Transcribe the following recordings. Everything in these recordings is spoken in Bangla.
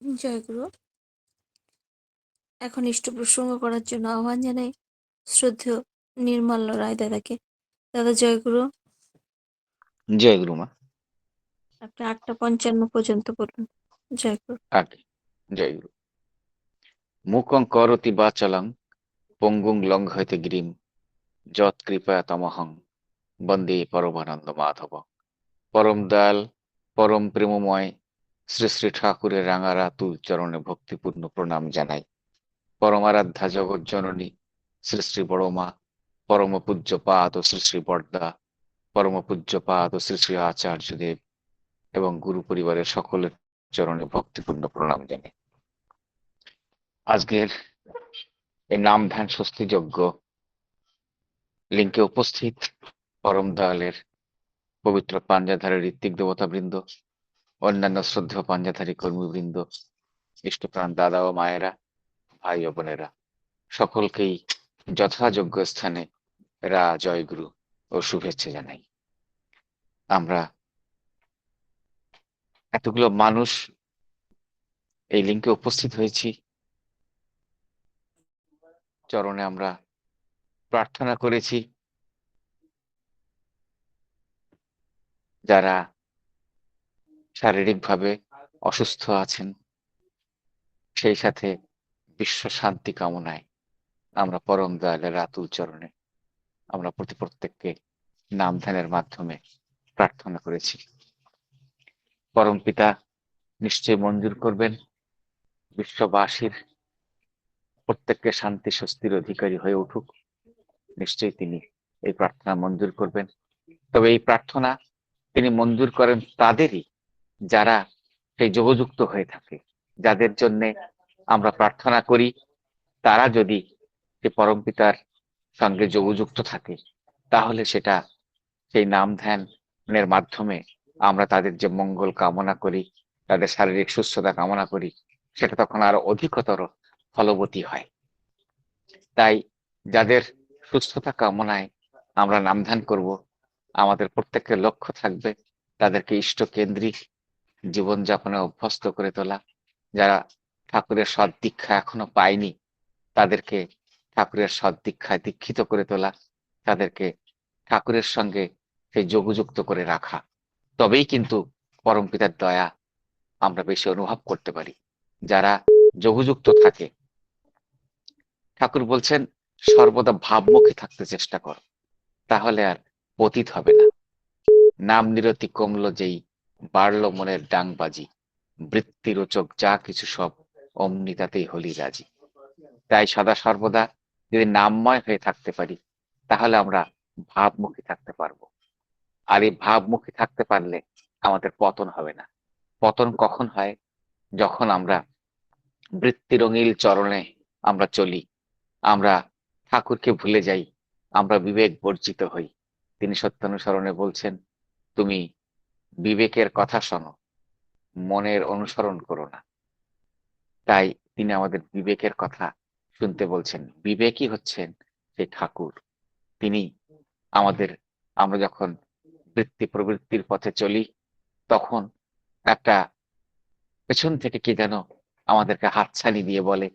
জয়গুরু। এখন ইষ্ট প্রসঙ্গ করার জন্য আহ্বান জানাই শ্রদ্ধেয় নির্মাল্য রায় দাদাকে। দাদা জয়গুরু। জয় গুরুমা আপনি আটটা পঞ্চান্ন পর্যন্ত বলুন জয়গুরু। আগে জয় গুরু মুখং করতি বাচলং পঙ্গুং লঙ্ঘয়তে গিরিম যৎ কৃপা তমহং বন্দে পরমানন্দ মাধব। পরম দয়াল পরম প্রেমময় শ্রী শ্রী ঠাকুরের রাঙারা তুল চরণে ভক্তিপূর্ণ প্রণাম জানাই। পরমারাধ্যা জগৎ জননী, শ্রী শ্রী বড়মা পরম পূজ্য পাদ ও শ্রী শ্রী বর্দা পরম পূজ্য পাদ ও শ্রী শ্রী আচার্যদেব এবং গুরু পরিবারের সকলের চরণে ভক্তিপূর্ণ প্রণাম জানাই। আজকের এই নাম ধ্যান স্বস্তিযোগ্য লিঙ্কে উপস্থিত পরম দয়ালের পবিত্র পাঞ্জাধারের ঋত্বিক দেবতাবৃন্দ অন্যান্য শ্রদ্ধেয় পাঞ্জাধারী কর্মীবৃন্দ, ইষ্টপ্রাণ দাদা ও মায়েরা, ভাই ও বোনেরা, সকলকেই যথাযোগ্য স্থানে রা জয়গুরু ও শুভেচ্ছা জানাই। আমরা এতগুলো মানুষ এই লিঙ্কে উপস্থিত হয়েছি। চরণে আমরা প্রার্থনা করেছি। যারা শারীরিকভাবে অসুস্থ আছেন, সেই সাথে বিশ্ব শান্তি কামনায় আমরা পরম দয়ালের রাতুল চরণে আমরা প্রতি প্রত্যেককে নাম ধ্যানের মাধ্যমে প্রার্থনা করেছি। পরম পিতা নিশ্চয় মঞ্জুর করবেন, বিশ্ববাসীর প্রত্যেককে শান্তি, স্বস্তির অধিকারী হয়ে উঠুক, নিশ্চয়ই তিনি এই প্রার্থনা মঞ্জুর করবেন। তবে এই প্রার্থনা তিনি মঞ্জুর করেন তাদেরই যারা সেই যোগযুক্ত হয়ে থাকে, যাদের জন্য আমরা প্রার্থনা করি, তারা যদি সে পরম পিতার সঙ্গে যোগযুক্ত থাকে, তাহলে সেটা সেই নাম ধ্যানের মাধ্যমে আমরা তাদের যে মঙ্গল কামনা করি, তাদের শারীরিক সুস্থতা কামনা করি, সেটা তখন আরও অধিকতর ফলবতী হয়। তাই যাদের সুস্থতা কামনায় আমরা নামধান করব, আমাদের প্রত্যেকের লক্ষ্য থাকবে, তাদেরকে ইষ্ট কেন্দ্রিক জীবনযাপনে অভ্যস্ত করে তোলা। যারা ঠাকুরের সৎ দীক্ষা এখনও পায়নি, তাদেরকে ঠাকুরের সৎ দীক্ষায় দীক্ষিত করে তোলা, তাদেরকে ঠাকুরের সঙ্গে সেই যোগযুক্ত করে রাখা। তবেই কিন্তু পরম পিতার দয়া আমরা বেশি অনুভব করতে পারি। যারা যোগযুক্ত থাকে, ঠাকুর বলছেন, সর্বদা ভাবমুখী থাকতে চেষ্টা করো, তাহলে আর পতিত হবে না। নাম নিরতি কমলো যেই বাড়লো মনের ডাংবাজি। বৃত্তি রোচক যা কিছু সব অমনি তাতেই হলি রাজি। তাই সদা সর্বদা যদি নামময় হয়ে থাকতে পারি, তাহলে আমরা ভাবমুখী থাকতে পারব। আর এই ভাবমুখী থাকতে পারলে আমাদের পতন হবে না। পতন কখন হয়? যখন আমরা বৃত্তিরঙিল চরণে আমরা চলি। আমরা ঠাকুরকে ভুলে যাই। আমরা বিবেক বর্জিত হই। তিনি সত্যানুসরণে বলছেন, তুমি বিবেকের কথা শোনো, মনের অনুসরণ করো না। তাই তিনি আমাদের বিবেকের কথা শুনতে বলছেন। বিবেকই হচ্ছেন সেই ঠাকুর। তিনি আমাদের, আমরা যখন বৃত্তি প্রবৃত্তির পথে চলি, তখন একটা পেছন থেকে কি যেন আমাদেরকে হাতছানি দিয়ে বলে,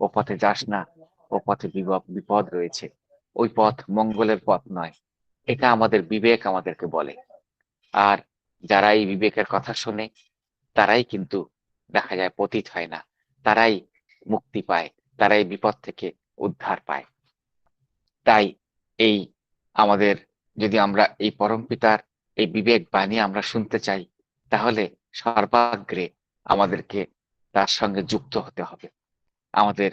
ও পথে যাস না, ও পথে বিপদ রয়েছে। ওই পথ মঙ্গলের পথ নয়। এটা আমাদের বিবেক আমাদেরকে বলে। আর যারা এই বিবেকের কথা শোনে, তারাই কিন্তু দেখা যায় পতিত হয় না। তারাই মুক্তি পায়, তারাই বিপদ থেকে উদ্ধার পায়। তাই এই আমাদের যদি আমরা এই পরম পিতার এই বিবেক বাণী আমরা শুনতে চাই, তাহলে সর্বাগ্রে আমাদেরকে তার সঙ্গে যুক্ত হতে হবে। আমাদের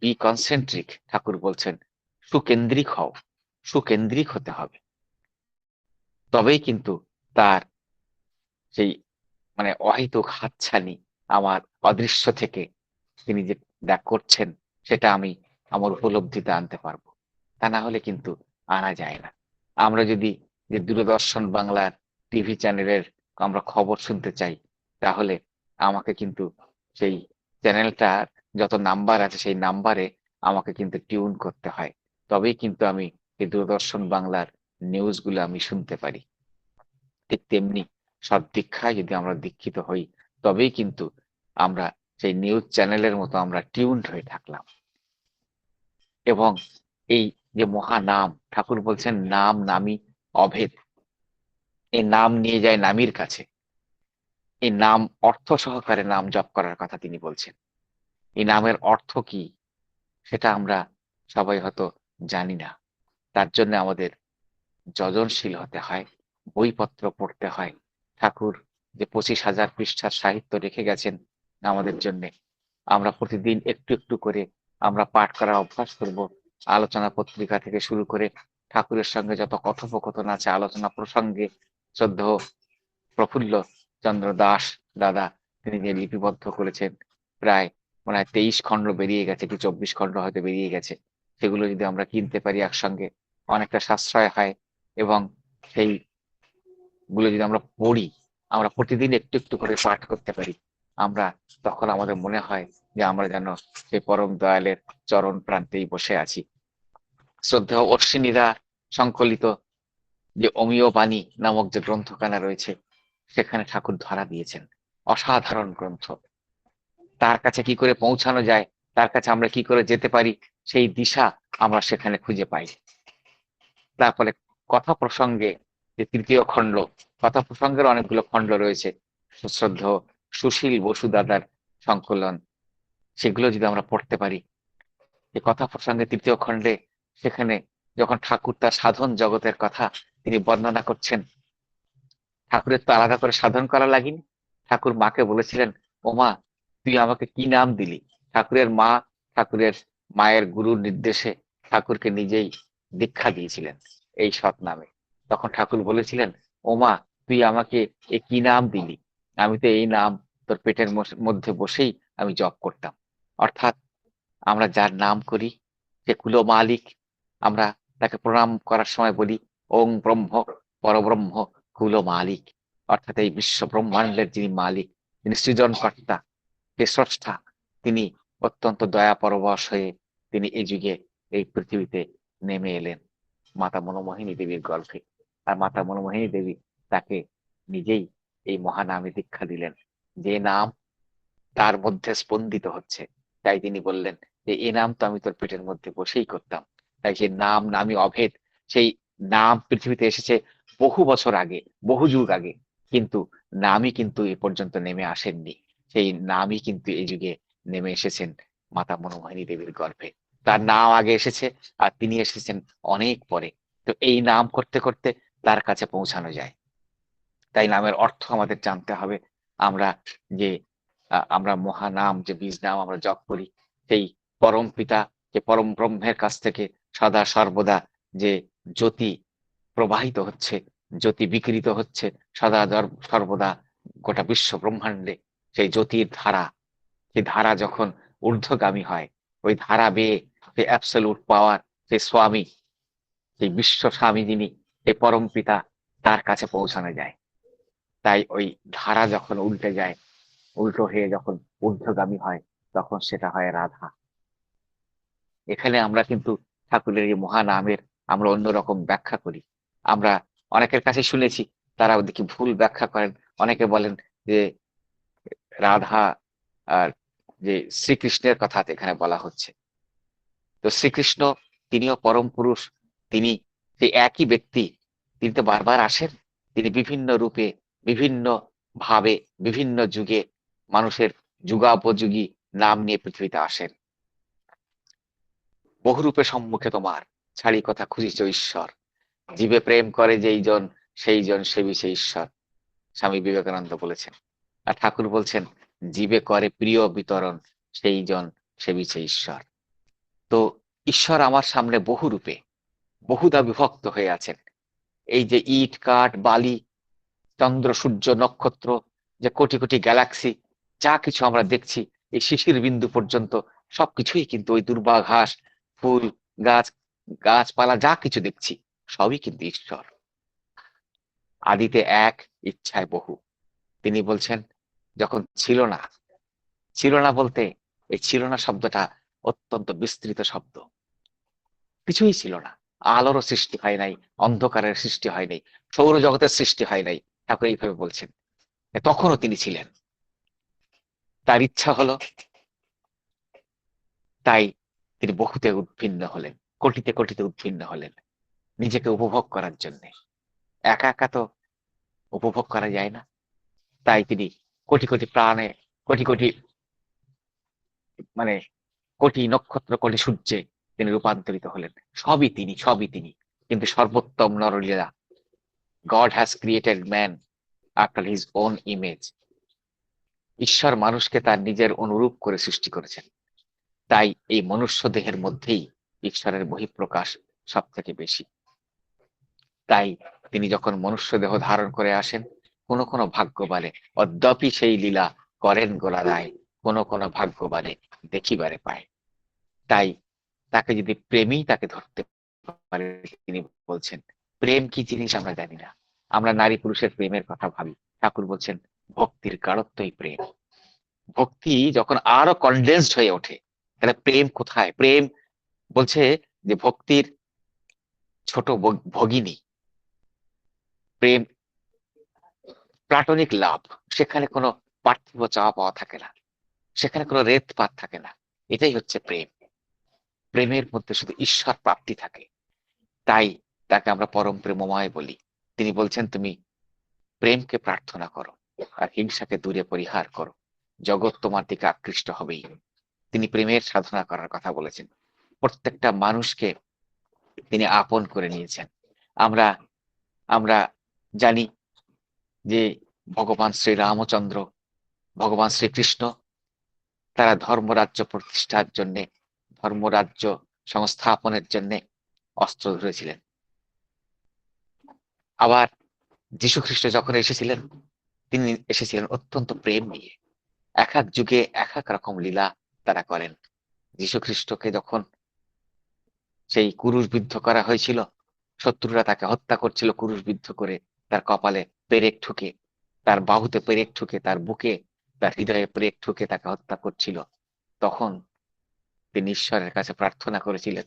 বি কনসেন্ট্রিক ঠাকুর বলছেন, সুকেন্দ্রিক হও, সুকেন্দ্রিক হতে হবে। তবেই কিন্তু তার সেই মানে অহিতুক হাতছানি আমার অদৃশ্য থেকে তিনি যে দেখ করছেন, সেটা আমি আমার উপলব্ধিতে আনতে পারব। তা না হলে কিন্তু আনা যায় না। আমরা যদি যে দূরদর্শন বাংলার টিভি চ্যানেলের আমরা খবর শুনতে চাই, তাহলে আমাকে কিন্তু সেই চ্যানেলটার যত নাম্বার আছে সেই নাম্বারে আমাকে কিন্তু টিউন করতে হয়। তবেই কিন্তু আমি এই দূরদর্শন বাংলার নিউজগুলো আমি শুনতে পারি। ঠিক তেমনি সৎ দীক্ষায় যদি আমরা দীক্ষিত হই, তবেই কিন্তু আমরা সেই নিউজ চ্যানেলের মতো আমরা টিউনড হয়ে থাকলাম। এবং এই যে মহানাম, ঠাকুর বলছেন, নাম নামি অভেদ। এই নাম নিয়ে যায় নামির কাছে। এই নাম অর্থ সহকারে নাম জপ করার কথা তিনি বলছেন। এই নামের অর্থ কি, সেটা আমরা সবাই হয়তো জানি না। তার জন্য আমাদের যজনশীল হতে হয়, বইপত্র পড়তে হয় ঠাকুর যে পঁচিশ হাজার পৃষ্ঠার সাহিত্য রেখে গেছেন আমাদের জন্য। আমরা প্রতিদিন একটু একটু করে আমরা পাঠ করার অভ্যাস করব, আলোচনা পত্রিকা থেকে শুরু করে ঠাকুরের সঙ্গে যত কথোপকথন আছে, আলোচনা প্রসঙ্গে শ্রদ্ধ প্রফুল্ল চন্দ্র দাস দাদা, তিনি যে লিপিবদ্ধ করেছেন, প্রায় মনে হয় তেইশ খণ্ড বেরিয়ে গেছে কি চব্বিশ খণ্ড হয়তো বেরিয়ে গেছে। সেগুলো যদি আমরা কিনতে পারি একসঙ্গে, অনেকটা সাশ্রয় হয় এবং সেই গুলো যদি আমরা পড়ি, আমরা প্রতিদিন একটু একটু করে পাঠ করতে পারি, আমরা তখন আমাদের মনে হয় যে আমরা যেন সেই পরম দয়ালের চরণ প্রান্তেই বসে আছি। শ্রদ্ধেয় অশ্বিনীরা সংকলিত যে অমীয় বাণী নামক যে গ্রন্থখানা রয়েছে, সেখানে ঠাকুর ধরা দিয়েছেন। অসাধারণ গ্রন্থ। তার কাছে কি করে পৌঁছানো যায়, তার কাছে আমরা কি করে যেতে পারি, সেই দিশা আমরা সেখানে খুঁজে পাই। তারপরে কথা প্রসঙ্গে যে তৃতীয় খণ্ড। কথা প্রসঙ্গের অনেকগুলো খণ্ড রয়েছে। শ্রদ্ধ সুশীল বসু দাদার সংকলন। সেগুলো যদি আমরা পড়তে পারি। এই কথা প্রসঙ্গে তৃতীয় খণ্ডে সেখানে যখন ঠাকুর তার সাধন জগতের কথা তিনি বর্ণনা করছেন, ঠাকুরের তো আলাদা করে সাধন করা লাগেনি। ঠাকুর মাকে বলেছিলেন, ও মা, তুই আমাকে কি নাম দিলি? ঠাকুরের মা ঠাকুরের মায়ের গুরুর নির্দেশে ঠাকুরকে নিজেই দীক্ষা দিয়েছিলেন এই সৎ নামে তখন ঠাকুর বলেছিলেন ওমা তুই আমাকে এ কি নাম দিলি? আমি তো এই নাম তোর পেটের মধ্যে বসেই আমি জপ করতাম। অর্থাৎ আমরা যার নাম করি সে কুলো মালিক, আমরা তাকে প্রণাম করার সময় বলি, ওং ব্রহ্ম, পরব্রহ্ম কুলো মালিক। অর্থাৎ এই বিশ্ব ব্রহ্মাণ্ডের যিনি মালিক তিনি সৃজনকর্তা যে স্রষ্টা, তিনি অত্যন্ত দয়া পরবশ হয়ে তিনি এই যুগে এই পৃথিবীতে নেমে এলেন। মাতা মনোমোহিনী দেবীর গল্পে। আর মাতা মনোমোহিনী দেবী তাকে নিজেই এই মহানামে দীক্ষা দিলেন। যে নাম তার মধ্যে স্পন্দিত হচ্ছে। তাই তিনি বললেন যে এই নাম তো আমি তোর পেটের মধ্যে বসেই করতাম। তাই সেই নাম নামই অভেদ, সেই নাম পৃথিবীতে এসেছে বহু বছর আগে, বহু যুগ আগে। কিন্তু নামই কিন্তু এ পর্যন্ত নেমে আসেননি। সেই নামই কিন্তু এই যুগে নেমে এসেছেন মাতা মনোমোহিনী দেবীর গর্ভে। তার নাম আগে এসেছে আর তিনি এসেছেন অনেক পরে। তো এই নাম করতে করতে তার কাছে পৌঁছানো যায়। তাই নামের অর্থ আমাদের জানতে হবে। আমরা যে আমরা মহানাম, যে বীজ নাম আমরা জপ করি, সেই পরম পিতা, যে পরম ব্রহ্মের কাছ থেকে সদা সর্বদা যে জ্যোতি প্রবাহিত হচ্ছে, জ্যোতি বিকৃত হচ্ছে, সদা সর্বদা গোটা বিশ্ব ব্রহ্মাণ্ডে সেই জ্যোতির ধারা, সেই ধারা যখন ঊর্ধ্বগামী হয়, ওই ধারা বেয়ে সেই অ্যাবসলুট পাওয়ার সেই স্বামী, সেই বিশ্ব স্বামী যিনি এই পরম পিতা তার কাছে পৌঁছানো যায়। তাই ওই ধারা যখন উল্টে যায়, উল্টো হয়ে যখন ঊর্ধ্বগামী হয়, তখন সেটা হয় রাধা। এখানে আমরা কিন্তু ঠাকুরের এই মহানামের আমরা অন্যরকম ব্যাখ্যা করি। আমরা অনেকের কাছে শুনেছি, তারা ওদিকে ভুল ব্যাখ্যা করেন। অনেকে বলেন যে রাধা আর যে শ্রীকৃষ্ণের কথা এখানে বলা হচ্ছে। তো শ্রীকৃষ্ণ তিনিও পরম পুরুষ, তিনি যে একই ব্যক্তি তিনি তো বারবার আসেন। তিনি বিভিন্ন রূপে, বিভিন্ন ভাবে, বিভিন্ন যুগে মানুষের যুগাপযোগী নাম নিয়ে পৃথিবীতে আসেন। বহুরূপে সম্মুখে তোমার, ছাড়ি কথা খুঁজিছ ঈশ্বর। জীবে প্রেম করে যেই জন, সেই জন সেবিছে ঈশ্বর। স্বামী বিবেকানন্দ বলেছেন। আর ঠাকুর বলছেন, জীবে করে প্রিয় বিতরণ, সেই জন সেবিছে ঈশ্বর। তো ঈশ্বর আমার সামনে বহু রূপে বহুদা বিভক্ত হয়ে আছেন। এই যে ইট, কাঠ, বালি, চন্দ্র, সূর্য, নক্ষত্র, যে কোটি কোটি গ্যালাক্সি যা কিছু আমরা দেখছি, এই শিশির বিন্দু পর্যন্ত, সবকিছুই কিন্তু ওই দুর্বা ঘাস ফুল, গাছ, গাছপালা যা কিছু দেখছি, সবই কিন্তু ঈশ্বর। আদিতে এক, ইচ্ছায় বহু। তিনি বলছেন, যখন ছিল না ছিল না বলতে এই ছিল না শব্দটা অত্যন্ত বিস্তৃত শব্দ। কিছুই ছিল না। আলোরও সৃষ্টি হয় নাই, অন্ধকারের সৃষ্টি হয় নাই, সৌরজগতের সৃষ্টি হয় নাই, ঠাকুর এইভাবে বলছেন। তখনও তিনি ছিলেন। তার ইচ্ছা হলো, তাই তিনি বহুতে উদ্ভিন্ন হলেন, কোটিতে কোটিতে উদ্ভিন্ন হলেন, নিজেকে উপভোগ করার জন্য। একা একা তো উপভোগ করা যায় না। তাই তিনি কোটি কোটি প্রাণে, কোটি কোটি মানে কোটি নক্ষত্র, কোটি সূর্যে তিনি রূপান্তরিত হলেন। সবই তিনি সবই তিনি। কিন্তু সর্বোত্তম নরলীলা God has created man after his own image ঈশ্বর মানুষকে তার নিজের অনুরূপ করে সৃষ্টি করেছেন। তাই এই মনুষ্য দেহের মধ্যেই ঈশ্বরের বহিঃপ্রকাশ সব থেকে বেশি। তাই তিনি যখন মনুষ্য দেহ ধারণ করে আসেন, কোন কোন ভাগ্য বলে অদ্যাপি সেই লীলা করেন গোলাদায়, কোন কোন ভাগ্য বলে দেখিবারে পায়। তাই তাকে যদি প্রেমই তাকে ধরতে পারে, তিনি বলছেন, প্রেম কি জিনিস আমরা জানি না। আমরা নারী পুরুষের প্রেমের কথা ভাবি। ঠাকুর বলছেন, ভক্তির গাঢ়ত্বই প্রেম। ভক্তি যখন আরও কনডেন্সড হয়ে ওঠে, তাহলে প্রেম কোথায়? প্রেম বলছে যে ভক্তির ছোট ভগিনী। প্রেম প্লাটনিক লাভ সেখানে কোনো পার্থিব চাওয়া পাওয়া থাকে না। সেখানে কোনো রেত পাত থাকে না। এটাই হচ্ছে প্রেম। প্রেমের মধ্যে শুধু ঈশ্বর প্রাপ্তি থাকে। তাই তাকে আমরা পরম প্রেমময় বলি। তিনি বলছেন, তুমি প্রেমকে প্রার্থনা করো আর হিংসাকে দূরে পরিহার করো। জগৎ তোমার দিকে আকৃষ্ট হবেই। তিনি প্রেমের সাধনা করার কথা বলেছেন। প্রত্যেকটা মানুষকে তিনি আপন করে নিয়েছেন। আমরা আমরা জানি যে ভগবান শ্রী রামচন্দ্র ভগবান শ্রীকৃষ্ণ, তারা ধর্মরাজ্য প্রতিষ্ঠার জন্য ধর্মরাজ্য সংস্থাপনের জন্য অস্ত্র ধরেছিলেন। আবার যীশু খ্রিস্ট যখন এসেছিলেন, তিনি এসেছিলেন অত্যন্ত প্রেম নিয়ে। এক এক যুগে এক এক রকম লীলা তারা করেন। যীশু খ্রিস্টকে যখন সেই কুরুশবিদ্ধ করা হয়েছিল, শত্রুরা তাকে হত্যা করছিল কুরুশবিদ্ধ করে, তার কপালে পেরেক ঠুকে, তার বাহুতে পেরেক ঠুকে, তার বুকে, তার হৃদয়ে পেরেক ঠুকে তাকে হত্যা করছিল। তখন তিনি ঈশ্বরের কাছে প্রার্থনা করেছিলেন,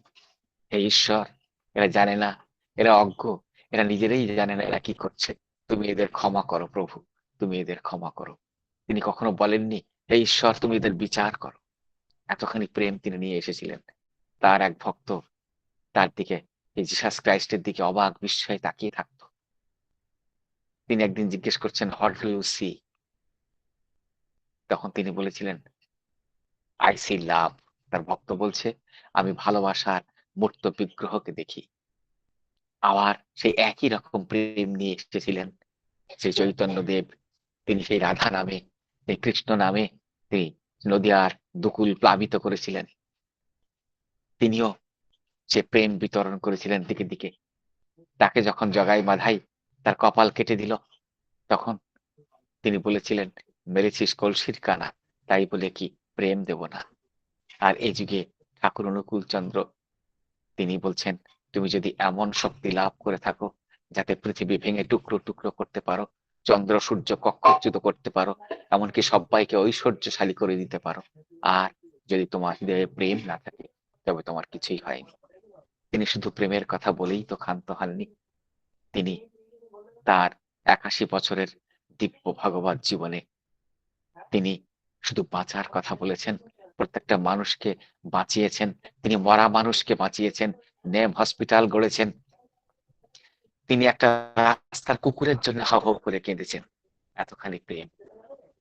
হে ঈশ্বর, এরা জানে না, এরা অজ্ঞ, এরা নিজেরাই জানে না এরা কি করছে। তুমি এদের ক্ষমা করো প্রভু, তুমি এদের ক্ষমা করো। তিনি কখনো বলেননি, হে ঈশ্বর, তুমি এদের বিচার করো। এতখানি প্রেম তিনি নিয়ে এসেছিলেন। তার এক ভক্ত তার দিকে, এই জিসাস ক্রাইস্টের দিকে অবাক বিস্ময়ে তাকিয়ে থাকতো। তিনি একদিন জিজ্ঞেস করছেন হট ডু ইউ সি তখন তিনি বলেছিলেন আই সি লাভ তার ভক্ত বলছে, আমি ভালোবাসার মূর্ত বিগ্রহকে দেখি। আবার সেই একই রকম প্রেম নিয়ে এসেছিলেন সেই চৈতন্য দেব। তিনি সেই রাধা নামে সেই কৃষ্ণ নামে তিনি নদিয়ার দুকুল প্লাবিত করেছিলেন। তিনিও সে প্রেম বিতরণ করেছিলেন দিকে দিকে। তাকে যখন জগাই মাধাই তার কপাল কেটে দিল। তখন তিনি বলেছিলেন, মেরেছিস কলসির কানা, তাই বলে কি প্রেম দেব না? আর এই যুগে ঠাকুর অনুকূল চন্দ্র, তিনি বলছেন, তুমি যদি এমন শক্তি লাভ করে থাকো, যাতে পৃথিবী ভেঙে টুকরো টুকরো করতে পারো, চন্দ্র, সূর্য কক্ষচ্যুত করতে পারো, এমনকি সবাইকে ঐশ্বর্যশালী করে দিতে পারো, আর যদি তোমার হৃদয়ে প্রেম না থাকে, তবে তোমার কিছুই হয়নি। তিনি শুধু প্রেমের কথা বলেই তো ক্ষান্ত হননি। তিনি তার একাশি বছরের দিব্য ভগবত জীবনে তিনি শুধু বাঁচার কথা বলেছেন প্রত্যেকটা মানুষকে বাঁচিয়েছেন। তিনি মরা মানুষকে বাঁচিয়েছেন, নেম হসপিটাল গড়েছেন। তিনি একটা রাস্তার কুকুরের জন্য হাও হাউ করে কেঁদেছেন। এতখানি প্রেম।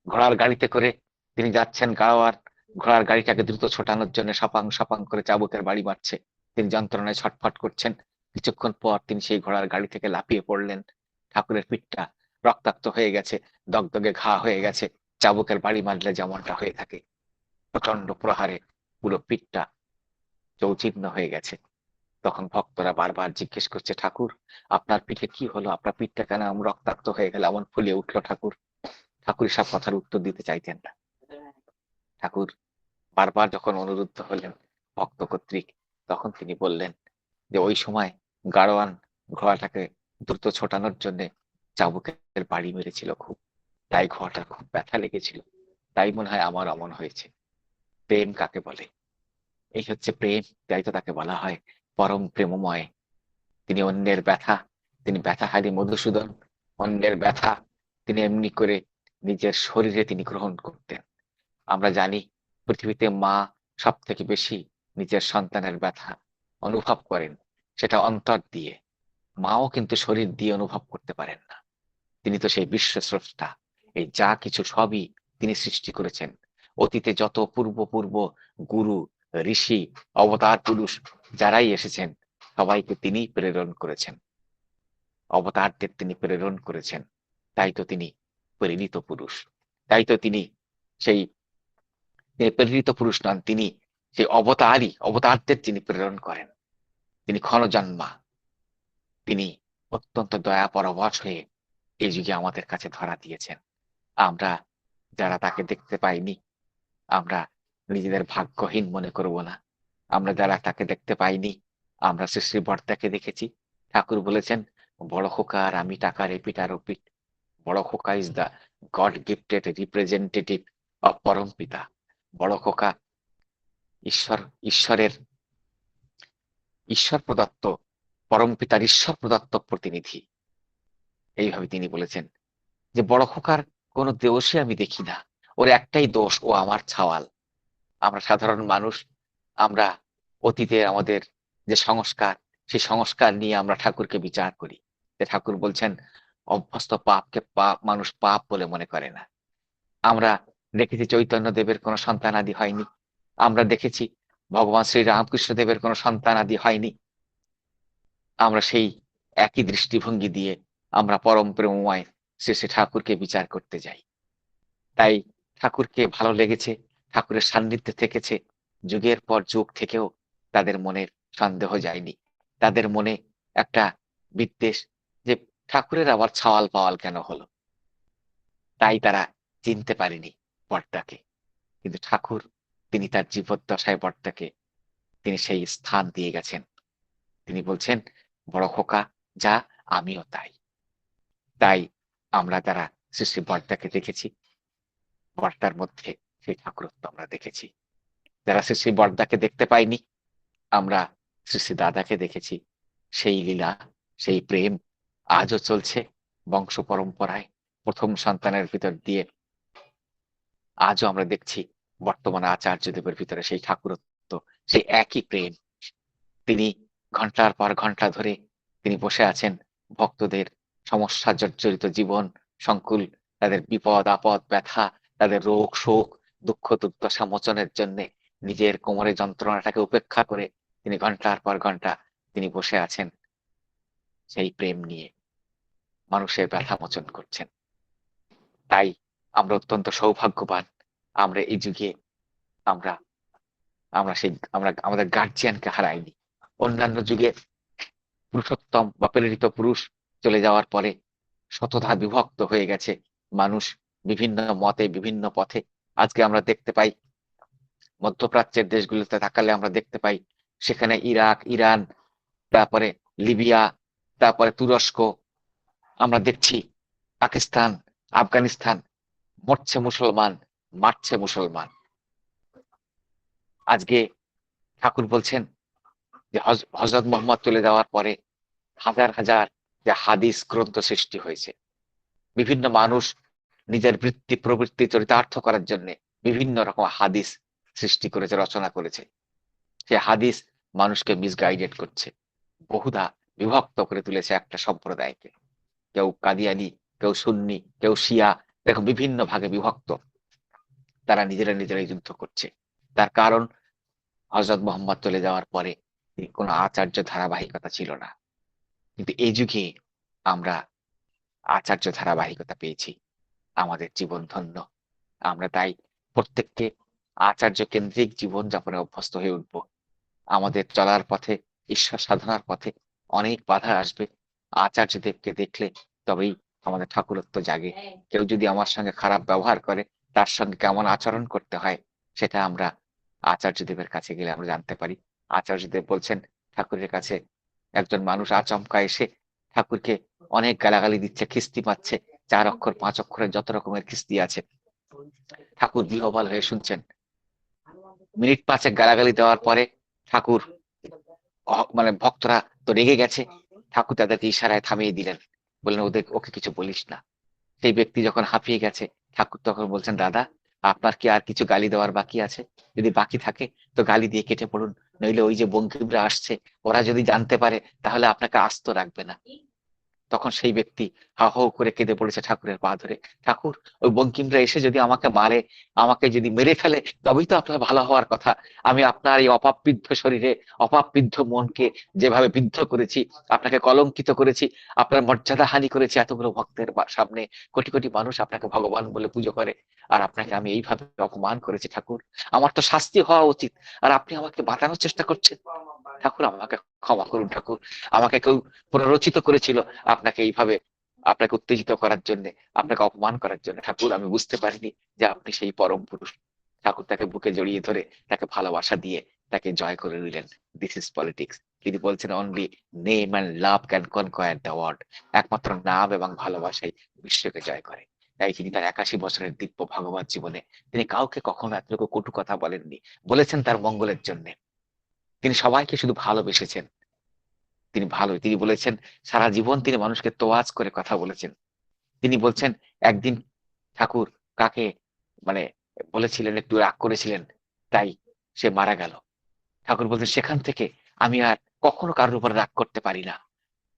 ঘোড়ার গাড়িতে করে তিনি যাচ্ছেন গাওয়ার। ঘোড়ার গাড়িটাকে দ্রুত ছোটানোর জন্য সপাং সপাং করে চাবুকের বাড়ি মারছে তিনি যন্ত্রণায় ছটফট করছেন। কিছুক্ষণ পর তিনি সেই ঘোড়ার গাড়ি থেকে লাফিয়ে পড়লেন। ঠাকুরের পিঠটা রক্তাক্ত হয়ে গেছে, দগদগে ঘা হয়ে গেছে। চাবুকের বাড়ি মারলে যেমনটা হয়ে থাকে। প্রচণ্ড প্রহারে পুরো পিঠটা চৌচিহ্ন হয়ে গেছে। তখন ভক্তরা বারবার জিজ্ঞেস করছে, ঠাকুর, আপনার পিঠে কি হলো? আপনার পিঠটা কেন এমন রক্তাক্ত হয়ে গেল, এমন ফুলিয়ে উঠল ঠাকুর? ঠাকুর সব কথার উত্তর দিতে চাইতেন না। ঠাকুর বারবার যখন অনুরুদ্ধ হলেন ভক্ত কর্তৃক, তখন তিনি বললেন যে, ওই সময় গাড়োয়ান ঘোড়াটাকে দ্রুত ছোটানোর জন্য চাবুকের বাড়ি মেরেছিল খুব। তাই ঘোড়াটার খুব ব্যথা লেগেছিল। তাই মনে হয় আমার অমন হয়েছে। প্রেম কাকে বলে? এই হচ্ছে প্রেম, তাই তো তাকে বলা হয়। পরম প্রেমময়। তিনি অন্যের ব্যথা, তিনি ব্যথাহারী মধুসূদন। অন্যের ব্যথা, তিনি এমনি করে নিজের শরীরে তিনি গ্রহণ করতেন। আমরা জানি পৃথিবীতে মা সব থেকে বেশি নিজের সন্তানের ব্যথা অনুভব করেন, সেটা অন্তর দিয়ে। মাও কিন্তু শরীর দিয়ে অনুভব করতে পারেন না। তিনি তো সেই বিশ্ব স্রষ্টা। এই যা কিছু সবই তিনি সৃষ্টি করেছেন। অতীতে যত পূর্ব পূর্ব গুরু, ঋষি, অবতার পুরুষ যারাই এসেছেন, সবাইকে তিনি প্রেরণ করেছেন। অবতারদের তিনি প্রেরণ করেছেন। তাই তো তিনি প্রেরিত পুরুষ। তাই তো তিনি সেই প্রেরিত পুরুষ নন, তিনি সেই অবতারই, অবতারদের তিনি প্রেরণ করেন। তিনি ক্ষণজন্মা। তিনি অত্যন্ত দয়া পরবশ হয়ে এই যুগে আমাদের কাছে ধরা দিয়েছেন। আমরা যারা তাকে দেখতে পাইনি আমরা নিজেদের ভাগ্যহীন মনে করব না। আমরা যারা তাকে দেখতে পাইনি, আমরা শ্রী বর্দাকে দেখেছি। ঠাকুর বলেছেন, বড় খোকা আর আমি টাকার এপিট আর ওপিট বড় খোকা is the God gifted representative of পরম পিতা। বড় খোকা ঈশ্বর, ঈশ্বরের, ঈশ্বর প্রদত্ত, পরম পিতার ঈশ্বর প্রদত্ত প্রতিনিধি। এইভাবে তিনি বলেছেন যে, বড় খোকার কোনো দোষই আমি দেখি না। ওর একটাই দোষ, ও আমার ছাওয়াল। আমরা সাধারণ মানুষ, আমরা অতীতে আমাদের যে সংস্কার, সেই সংস্কার নিয়ে আমরা ঠাকুরকে বিচার করি। যে ঠাকুর বলছেন, অভ্যস্ত পাপকে পাপ, মানুষ পাপ বলে মনে করে না। আমরা দেখেছি চৈতন্য দেবের কোনো সন্তানাদি হয়নি। আমরা দেখেছি ভগবান শ্রী রামকৃষ্ণ দেবের কোনো সন্তানাদি হয়নি। আমরা সেই একই দৃষ্টিভঙ্গি দিয়ে আমরা পরম প্রেমময় শ্রী শ্রী ঠাকুরকে বিচার করতে যাই। তাই ঠাকুরকে ভালো লেগেছে, ঠাকুরের সান্নিধ্যে থেকেছে। যুগের পর যুগ থেকেও তাদের মনের সন্দেহ যায়নি। তাদের মনে একটা বিদ্বেষ যে ঠাকুরের আবার ছাওয়াল পাওয়াল কেন হলো? তাই তারা চিনতে পারেনি বর্দাকে কিন্তু ঠাকুর, তিনি তার জীবদ্দশায় বর্দাকে তিনি সেই স্থান দিয়ে গেছেন। তিনি বলছেন, বড় খোকা, যা আমিও তাই। তাই আমরা যারা শ্রী শ্রী বর্দাকে দেখেছি বর্দার মধ্যে সেই ঠাকুরত্ব আমরা দেখেছি। যারা শ্রী শ্রী বর্দাকে দেখতে পাইনি, আমরা শ্রী শ্রী দাদাকে দেখেছি। সেই লীলা, সেই প্রেম আজও চলছে বংশ পরম্পরায় প্রথম সন্তানের ভিতর দিয়ে আজও আমরা দেখছি বর্তমানে আচার্যদেবের ভিতরে সেই ঠাকুরত্ব, সেই একই প্রেম। তিনি ঘণ্টার পর ঘণ্টা ধরে তিনি বসে আছেন ভক্তদের সমস্যা জর্জরিত জীবন, সংকুল, তাদের বিপদ, আপদ, ব্যথা তাদের রোগ, শোক, দুঃখ, দুর্দশা মোচনের জন্য নিজের কোমরে যন্ত্রণাটাকে উপেক্ষা করে তিনি ঘণ্টার পর ঘণ্টা তিনি বসে আছেন সেই প্রেম নিয়ে। মানুষের ব্যথা মোচন করছেন। তাই আমরা অত্যন্ত সৌভাগ্যবান। আমরা এই যুগে আমরা আমরা সেই, আমরা আমাদের গার্জিয়ানকে হারাইনি। অন্যান্য যুগে পুরুষোত্তম বা প্রেরিত পুরুষ চলে যাওয়ার পরে শতধা বিভক্ত হয়ে গেছে। মানুষ বিভিন্ন মতে, বিভিন্ন পথে। আজকে আমরা দেখতে পাই, মধ্যপ্রাচ্যের দেশগুলোতে তাকালে আমরা দেখতে পাই, সেখানে ইরাক, ইরান, তারপরে লিবিয়া, তারপরে তুরস্ক, আমরা দেখছি পাকিস্তান, আফগানিস্তান, মরছে মুসলমান, মারছে মুসলমান। আজকে ঠাকুর বলছেন যে হজরত মোহাম্মদ চলে যাওয়ার পরে হাজার হাজার যে হাদিস, গ্রন্থ সৃষ্টি হয়েছে। বিভিন্ন মানুষ নিজের বৃত্তি, প্রবৃত্তি, চরিতার্থ করার জন্য বিভিন্ন রকম হাদিস সৃষ্টি করেছে, রচনা করেছে। সে হাদিস মানুষকে মিসগাইডেড করছে, বহুধা বিভক্ত করে তুলেছে একটা সম্প্রদায়কে। কেউ কাদিয়ানি, কেউ সুন্নি, কেউ শিয়া এরকম বিভিন্ন ভাগে বিভক্ত। তারা নিজেরা নিজেরাই যুদ্ধ করছে। তার কারণ হজরত মোহাম্মদ চলে যাওয়ার পরে কোনো আচার্য ধারাবাহিকতা ছিল না। কিন্তু এই যুগে আমরা আচার্য ধারাবাহিকতা পেয়েছি। আমাদের জীবন ধন্য। আমরা তাই প্রত্যেককে আচার্য কেন্দ্রিক জীবন যাপনে অভ্যস্ত হয়ে উঠব। আমাদের চলার পথে, ঈশ্বর সাধনার পথে অনেক বাধা আসবে। আচার্যদেবকে দেখলে তবেই আমাদের ঠাকুরত্ব জাগে। কেউ যদি আমার সঙ্গে খারাপ ব্যবহার করে, তার সঙ্গে কেমন আচরণ করতে হয়, সেটা আমরা আচার্যদেবের কাছে গেলে আমরা জানতে পারি। আচার্যদেব বলছেন, ঠাকুরের কাছে একজন মানুষ আচমকা এসে ঠাকুরকে অনেক গালাগালি দিচ্ছে, খিস্তি পাচ্ছে চার অক্ষর, পাঁচ অক্ষরের যত রকমের খিস্তি আছে। ঠাকুর বিহবল হয়ে শুনছেন। মিনিট পাঁচেক গালাগালি দেওয়ার পরে ঠাকুর মানে ভক্তরা তো রেগে গেছে। ঠাকুর তাদেরকে ইশারায় থামিয়ে দিলেন। বললেন, ওদের, ওকে কিছু বলিস না। সেই ব্যক্তি যখন হাঁপিয়ে গেছে, ঠাকুর তখন বলছেন, দাদা, আপনার কি আর কিছু গালি দেওয়ার বাকি আছে? যদি বাকি থাকে, তো গালি দিয়ে কেটে পড়ুন। নইলে ওই যে বঙ্কিমরা আসছে, ওরা যদি জানতে পারে, তাহলে আপনাকে আস্ত রাখবে না। তখন সেই ব্যক্তি হা হো করে কেঁদে পড়েছে ঠাকুরের পা ধরে। ঠাকুর, ওই বঙ্কিমরা এসে যদি আমাকে মারে, আমাকে যদি মেরে ফেলে, তবেই তো আপনার ভালো হওয়ার কথা। আমি আপনার এই অপাপবিদ্ধ শরীরে অপাপবিদ্ধ মনকে যেভাবে বিদ্ধ করেছি, আপনাকে কলঙ্কিত করেছি, আপনার মর্যাদা হানি করেছি এতগুলো ভক্তের সামনে কোটি কোটি মানুষ আপনাকে ভগবান বলে পুজো করে, আর আপনাকে আমি এইভাবে অপমান করেছি ঠাকুর। আমার তো শাস্তি হওয়া উচিত, আর আপনি আমাকে বাঁচানোর চেষ্টা করছেন। ঠাকুর আমাকে ক্ষমা করুন ঠাকুর। আমাকে কেউ প্ররোচিত করেছিল আপনাকে এইভাবে, আপনাকে উত্তেজিত করার জন্য, আপনাকে অপমান করার জন্য। ঠাকুর, আমি বুঝতে পারিনি যে আপনি সেই পরম পুরুষ। ঠাকুর তাকে বুকে জড়িয়ে ধরে তাকে ভালোবাসা দিয়ে তাকে জয় করে নিলেন। দিস ইজ পলিটিক্স তিনি বলছেন only name and love can conquer the world একমাত্র নাম এবং ভালোবাসাই বিশ্বকে জয় করে। তাই তিনি তার একাশি বছরের দিব্য ভগবত জীবনে তিনি কাউকে কখনো এতটুকু কটু কথা বলেননি। বলেছেন তার মঙ্গলের জন্য। তিনি সবাইকে শুধু ভালোবেসেছেন। তিনি ভালো, তিনি বলেছেন, সারা জীবন তিনি মানুষকে তোয়াজ করে কথা বলেছেন। তিনি বলছেন, একদিন ঠাকুর কাকে মানে বলেছিলেন, একটু রাগ করেছিলেন, তাই সে মারা গেল। ঠাকুর বলছেন, সেখান থেকে আমি আর কখনো কারোর উপর রাগ করতে পারি না।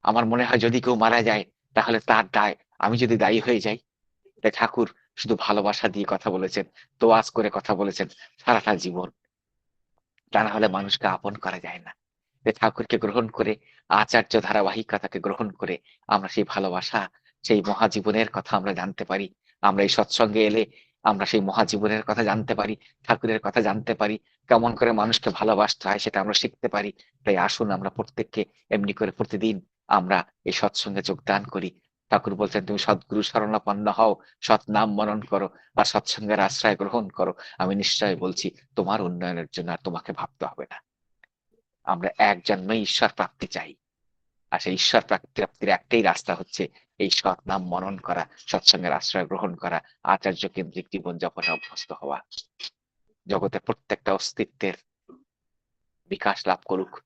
আমার মনে হয় যদি কেউ মারা যায়, তাহলে তার দায় আমি যদি দায়ী হয়ে যাই। তাই ঠাকুর শুধু ভালোবাসা দিয়ে কথা বলেছেন, তোয়াজ করে কথা বলেছেন সারাটা জীবন। তা না হলে মানুষকে আপন করা যায় না। ঠাকুরকে গ্রহণ করে, আচার্য ধারাবাহিকতাকে গ্রহণ করে আমরা সেই ভালোবাসা, সেই মহাজীবনের কথা আমরা জানতে পারি। আমরা এই সৎসঙ্গে এলে আমরা সেই মহাজীবনের কথা জানতে পারি, ঠাকুরের কথা জানতে পারি। কেমন করে মানুষকে ভালোবাসতে হয় সেটা আমরা শিখতে পারি। তাই আসুন আমরা প্রত্যেককে এমনি করে প্রতিদিন আমরা এই সৎসঙ্গে যোগদান করি। ঠাকুর বলছেন, তুমি সদ্গুরু শরণাপন্ন হও, সৎ নাম মনন করো আর সৎসঙ্গের আশ্রয় গ্রহণ করো। আমি নিশ্চয় বলছি, তোমার উন্নয়নের জন্য আর তোমাকে ভাবতে হবে না। আমরা এক জন্মে ঈশ্বর প্রাপ্তি চাই। আর সেই ঈশ্বর প্রাপ্তি প্রাপ্তির একটাই রাস্তা হচ্ছে এই সৎ নাম মনন করা সৎসঙ্গের আশ্রয় গ্রহণ করা, আচার্য কেন্দ্রিক জীবন যাপনে অভ্যস্ত হওয়া। জগতের প্রত্যেকটা অস্তিত্বের বিকাশ লাভ করুক,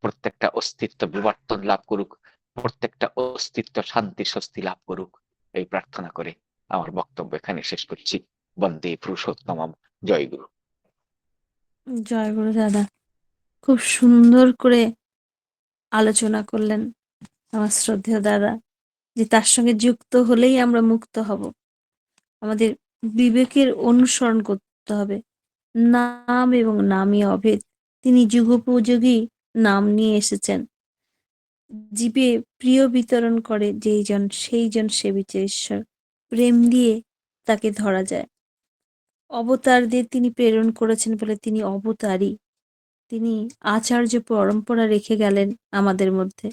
প্রত্যেকটা অস্তিত্ব বিবর্তন লাভ করুক প্রত্যেকটা অস্তিত্ব শান্তি, স্বস্তি লাভ করুক, এই প্রার্থনা করে আমার বক্তব্য এখানে শেষ করছি। বন্দে পুরুষোত্তম জয় গুরু। জয় গুরু দাদা। খুব সুন্দর করে আলোচনা করলেন আমার শ্রদ্ধেয় দাদা, যে তার সঙ্গে যুক্ত হলেই আমরা মুক্ত হব। আমাদের বিবেকের অনুসরণ করতে হবে। নাম এবং নামই অভেদ। তিনি যুগোপযোগী নাম নিয়ে এসেছেন। জীবে প্রিয় বিতরণ করে যেই জন, সেই জন সেবিছে ঈশ্বর। প্রেম দিয়ে তাকে ধরা যায়। অবতারদের তিনি প্রেরণ করেছেন বলে তিনি অবতারই তিনি আচার্য পরম্পরা রেখে গেলেন আমাদের মধ্যে।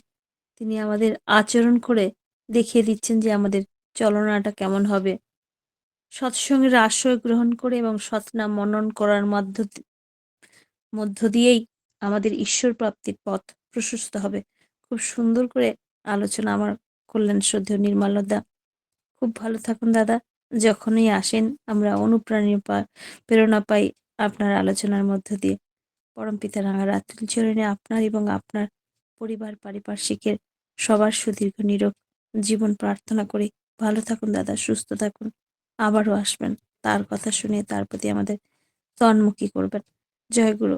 তিনি আমাদের আচরণ করে দেখিয়ে দিচ্ছেন যে আমাদের চলনাটা কেমন হবে। সৎসঙ্গের আশ্রয় গ্রহণ করে এবং সৎনাম মনন করার মধ্য মধ্য দিয়েই আমাদের ঈশ্বর প্রাপ্তির পথ প্রশস্ত হবে। খুব সুন্দর করে আলোচনা আমার করলেন শ্রদ্ধেয় নির্মলদা। খুব ভালো থাকুন দাদা। যখনই আসেন, আমরা অনুপ্রাণী প্রেরণা পাই আপনার আলোচনার মধ্য দিয়ে। পরম পিতা রাঙা রাতুল চরণে আপনার এবং আপনার পরিবার, পারিপার্শ্বিকের সবার সুদীর্ঘ নিরোগ জীবন প্রার্থনা করি। ভালো থাকুন দাদা, সুস্থ থাকুন। আবারও আসবেন। তার কথা শুনে তার প্রতি আমাদের তন্মুখী করবেন। জয় গুরু।